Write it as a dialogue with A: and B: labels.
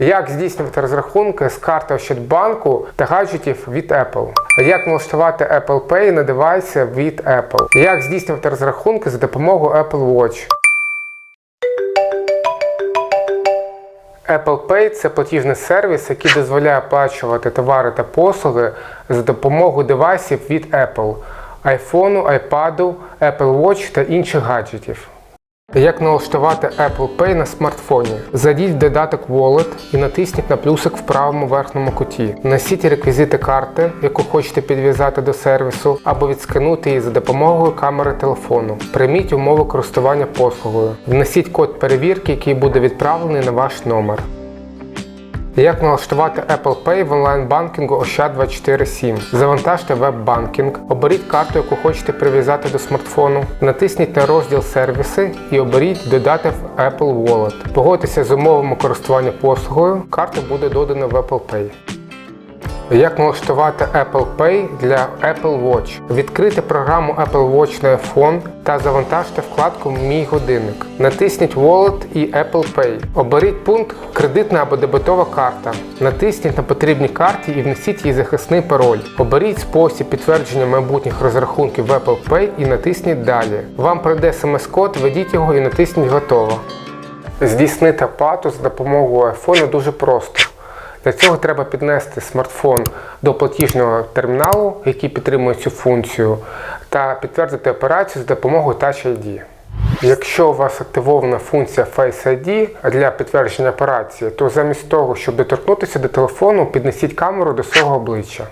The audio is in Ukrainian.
A: Як здійснювати розрахунки з карти Ощадбанку та гаджетів від Apple? Як налаштувати Apple Pay на девайси від Apple? Як здійснювати розрахунки за допомогою Apple Watch? Apple Pay це платіжний сервіс, який дозволяє оплачувати товари та послуги за допомогою девайсів від Apple, iPhone, iPad, Apple Watch та інших гаджетів. Як налаштувати Apple Pay на смартфоні? Зайдіть в додаток Wallet і натисніть на плюсик в правому верхньому куті. Внесіть реквізити карти, яку хочете підв'язати до сервісу, або відсканути її за допомогою камери телефону. Прийміть умови користування послугою. Внесіть код перевірки, який буде відправлений на ваш номер. Як налаштувати Apple Pay в онлайн-банкінгу Ощад247? Завантажте веб-банкінг, оберіть карту, яку хочете прив'язати до смартфону, натисніть на розділ сервіси і оберіть Додати в Apple Wallet. Погодьтеся з умовами користування послугою, карта буде додана в Apple Pay. Як налаштувати Apple Pay для Apple Watch? Відкрийте програму Apple Watch на iPhone та завантажте вкладку Мій годинник. Натисніть Wallet і Apple Pay. Оберіть пункт Кредитна або дебетова карта. Натисніть на потрібній карті і внесіть її захисний пароль. Оберіть спосіб підтвердження майбутніх розрахунків в Apple Pay і натисніть Далі. Вам прийде смс-код, введіть його і натисніть Готово. Здійснити оплату за допомогою iPhone дуже просто. Для цього треба піднести смартфон до платіжного терміналу, який підтримує цю функцію, та підтвердити операцію за допомогою Touch ID. Якщо у вас активована функція Face ID для підтвердження операції, то замість того, щоб доторкнутися до телефону, піднесіть камеру до свого обличчя.